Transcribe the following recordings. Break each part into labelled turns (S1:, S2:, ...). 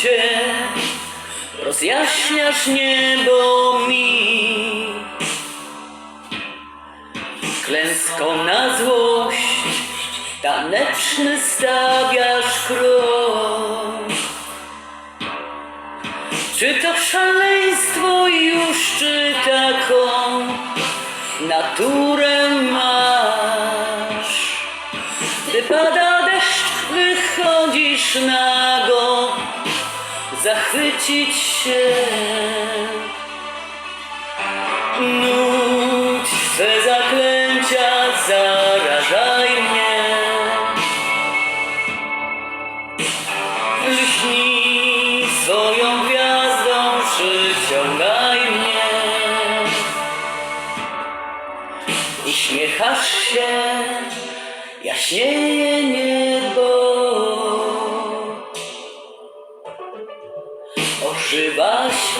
S1: nucie rozjaśniasz niebo mi. Klęską na złość taneczny stawiasz krok. Czy to szaleństwo już, czy taką naturę masz? Gdy pada deszcz, wychodzisz nago, zachwycić się. Nuć swe zaklęcia, zarażaj mnie. Lśnij swoją gwiazdą, przyciągaj mnie. Uśmiechasz się, jaśnieje niebo.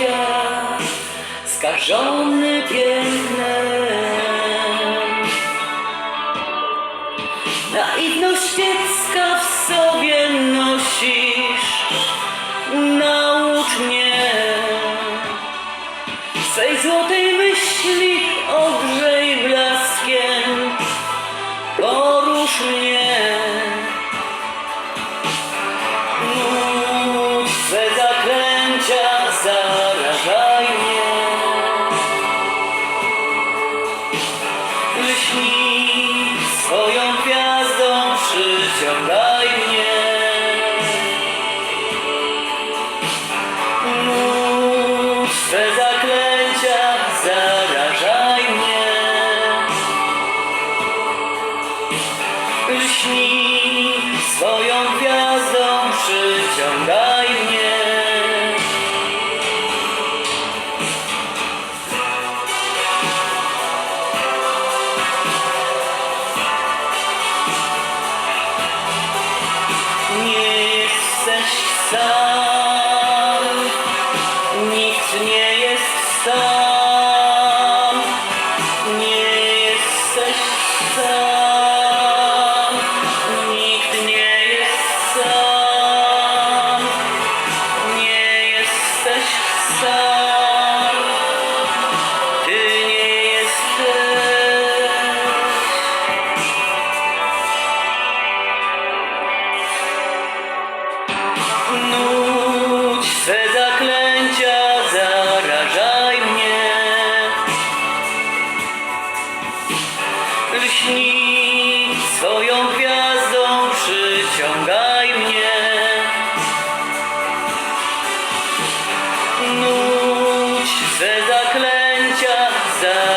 S1: Świat, skażony pięknem. Naiwność dziecka w sobie nosisz, przyciągaj Nie jesteś sam, Snuć zaklęcia, zarażaj mnie. Lśnij swoją gwiazdą, przyciągaj mnie. Nuć swe zaklęcia, zarażaj.